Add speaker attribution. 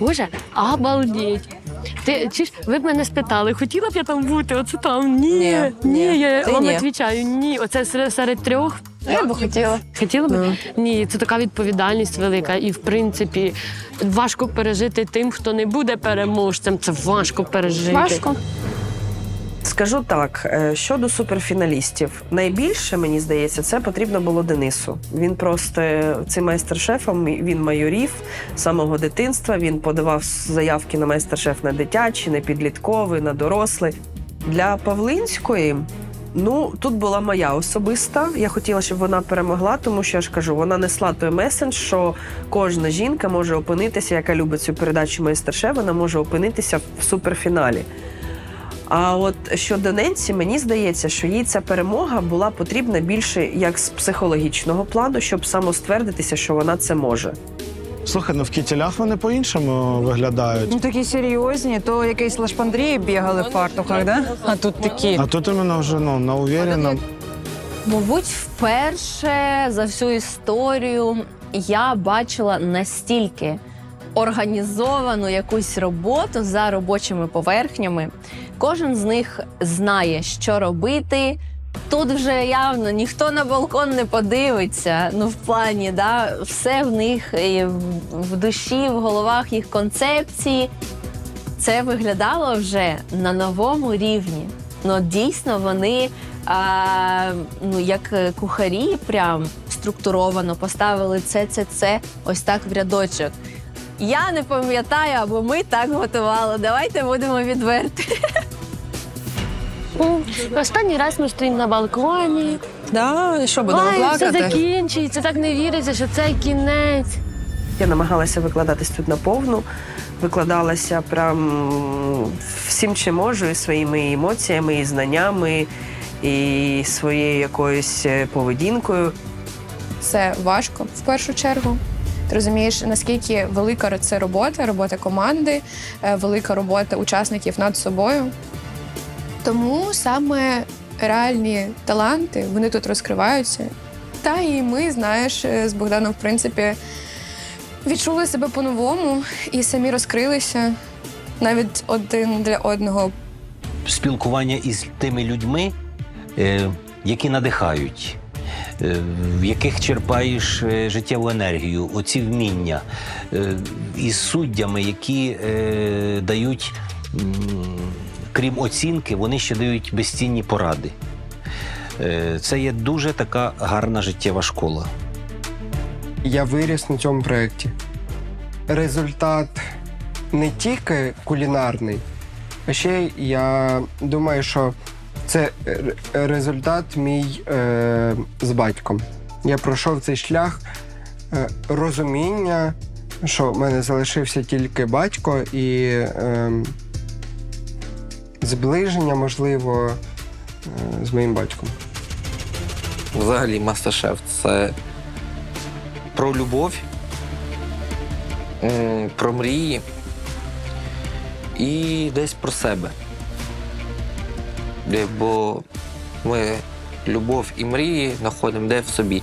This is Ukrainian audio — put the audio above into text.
Speaker 1: Боже, обалдеть. Ти чи ж ви б мене спитали, хотіла б я там бути? Оце там? Ні,
Speaker 2: Ні,
Speaker 1: ні,
Speaker 2: ні.
Speaker 1: я
Speaker 2: Ти
Speaker 1: вам
Speaker 2: ні.
Speaker 1: відповідаю, ні. Оце серед, серед трьох.
Speaker 2: Я б хотіла.
Speaker 1: Хотіла б?
Speaker 2: Ну.
Speaker 1: Ні, це така відповідальність велика. І в принципі важко пережити тим, хто не буде переможцем. Це важко пережити.
Speaker 2: Важко.
Speaker 3: Скажу так, е, щодо суперфіналістів, найбільше мені здається, це потрібно було Денису. Він просто е, цим майстер-шефом він майорів самого дитинства. Він подавав заявки на майстер-шеф на дитячий, на підлітковий, на дорослий. Для Павлинської. Ну, тут була моя особиста. Я хотіла, щоб вона перемогла, тому що я ж кажу, вона несла той месендж, що кожна жінка може опинитися, яка любить цю передачу майстер-шеф, вона може опинитися в суперфіналі. А от щодо Ненсі, мені здається, що їй ця перемога була потрібна більше як з психологічного плану, щоб самоствердитися, що вона це може.
Speaker 4: Слухай, ну в кітілях вони по-іншому виглядають.
Speaker 5: Ну такі серйозні, то якісь лашпандрії бігали в фартухах, да? А тут такі.
Speaker 4: А тут іменно вже ну, на увірено.
Speaker 6: Мабуть, вперше за всю історію я бачила настільки організовану якусь роботу за робочими поверхнями. Кожен з них знає, що робити. Тут вже явно ніхто на балкон не подивиться. Ну, в плані, да, все в них і в- душі, в головах їх концепції. Це виглядало вже на новому рівні. Ну, дійсно, вони а, ну, як е, кухарі, прям структуровано поставили це, це, це ось так в рядочок. Я не пам'ятаю, або ми так готували. Давайте будемо відверті.
Speaker 1: Ну, Останній раз ми стоїмо на балконі.
Speaker 2: Да, і що будемо
Speaker 1: Ай, все
Speaker 2: плакати?
Speaker 1: закінчується, так не віриться, що це кінець.
Speaker 3: Я намагалася викладатись тут наповну, викладалася прям всім, чим можу, і своїми емоціями, і знаннями, і своєю якоюсь е, поведінкою.
Speaker 7: це важко в першу чергу. Ти розумієш, наскільки велика це робота, робота команди, е, велика робота учасників над собою. Тому саме реальні таланти вони тут розкриваються. Та і ми, знаєш, е, з Богданом, в принципі, відчули себе по-новому і самі розкрилися навіть один для одного
Speaker 8: спілкування із тими людьми, е, які надихають, в яких черпаєш е, життєву енергію, оці вміння, е, із суддями, які е, дають, крім оцінки, вони ще дають безцінні поради. Е, Це є дуже така гарна життєва школа.
Speaker 9: Я виріс на цьому проєкті. Результат не тільки кулінарний, а ще я думаю, що це результат мій е, з батьком. Я пройшов цей шлях е, розуміння, що в мене залишився тільки батько і е, зближення, можливо, е, з моїм батьком.
Speaker 10: Взагалі, мастер-шеф це про любов, про мрії і десь про себе. Бо ми любов і мрії знаходимо де в собі.